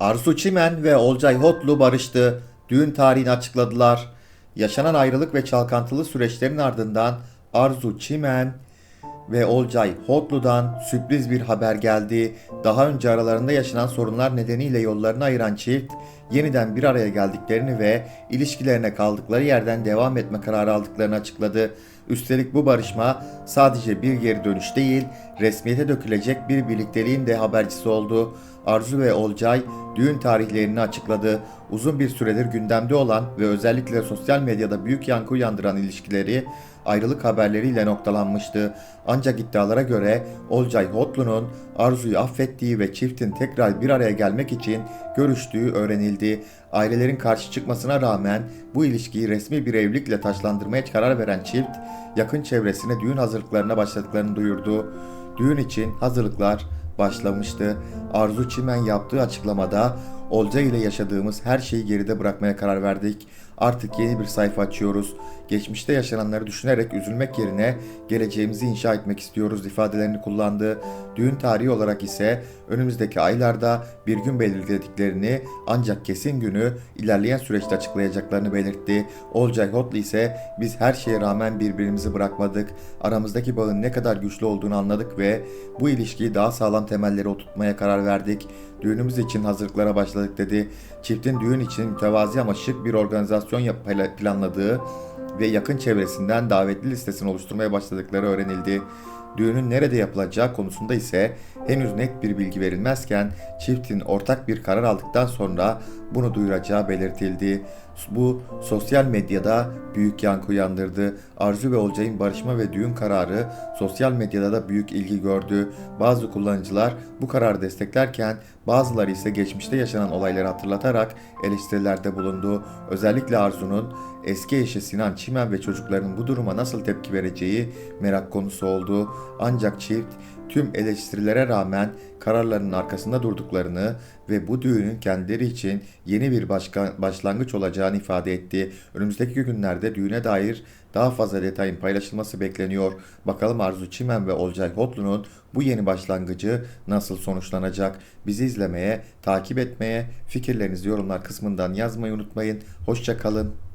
Arzu Çimen ve Olcay Hotlu barıştı. Düğün tarihini açıkladılar. Yaşanan ayrılık ve çalkantılı süreçlerin ardından Arzu Çimen ve Olcay Hotlu'dan sürpriz bir haber geldi. Daha önce aralarında yaşanan sorunlar nedeniyle yollarını ayıran çift yeniden bir araya geldiklerini ve ilişkilerine kaldıkları yerden devam etme kararı aldıklarını açıkladı. Üstelik bu barışma sadece bir geri dönüş değil, resmiyete dökülecek bir birlikteliğin de habercisi oldu. Arzu ve Olcay düğün tarihlerini açıkladı. Uzun bir süredir gündemde olan ve özellikle sosyal medyada büyük yankı uyandıran ilişkileri ayrılık haberleriyle noktalanmıştı. Ancak iddialara göre Olcay Hotlu'nun Arzu'yu affettiği ve çiftin tekrar bir araya gelmek için görüştüğü öğrenildi. Ailelerin karşı çıkmasına rağmen bu ilişkiyi resmi bir evlilikle taşlandırmaya karar veren çift, yakın çevresine düğün hazırlıklarına başladıklarını duyurdu. Düğün için hazırlıklar başlamıştı. Arzu Çimen yaptığı açıklamada Olcay ile yaşadığımız her şeyi geride bırakmaya karar verdik. Artık yeni bir sayfa açıyoruz. Geçmişte yaşananları düşünerek üzülmek yerine geleceğimizi inşa etmek istiyoruz ifadelerini kullandı. Düğün tarihi olarak ise önümüzdeki aylarda bir gün belirlediklerini ancak kesin günü ilerleyen süreçte açıklayacaklarını belirtti. Olcay Hotlu ise biz her şeye rağmen birbirimizi bırakmadık. Aramızdaki bağın ne kadar güçlü olduğunu anladık ve bu ilişkiyi daha sağlam temelleri oturtmaya karar verdik. Düğünümüz için hazırlıklara başladık dedi. Çiftin düğün için mütevazi ama şık bir organizasyon yap- planladığı ve yakın çevresinden davetli listesini oluşturmaya başladıkları öğrenildi. Düğünün nerede yapılacağı konusunda ise henüz net bir bilgi verilmezken çiftin ortak bir karar aldıktan sonra bunu duyuracağı belirtildi. Bu sosyal medyada büyük yankı uyandırdı. Arzu ve Olcay'ın barışma ve düğün kararı sosyal medyada da büyük ilgi gördü. Bazı kullanıcılar bu kararı desteklerken bazıları ise geçmişte yaşanan olayları hatırlatarak eleştirilerde bulundu. Özellikle Arzu'nun eski eşi Sinan Çimen ve çocuklarının bu duruma nasıl tepki vereceği merak konusu oldu. Ancak çift tüm eleştirilere rağmen kararlarının arkasında durduklarını ve bu düğünün kendileri için yeni bir başka, başlangıç olacağını ifade etti. Önümüzdeki günlerde düğüne dair daha fazla detayın paylaşılması bekleniyor. Bakalım Arzu Çimen ve Olcay Hotlu'nun bu yeni başlangıcı nasıl sonuçlanacak? Bizi izlemeye, takip etmeye, fikirlerinizi yorumlar kısmından yazmayı unutmayın. Hoşçakalın.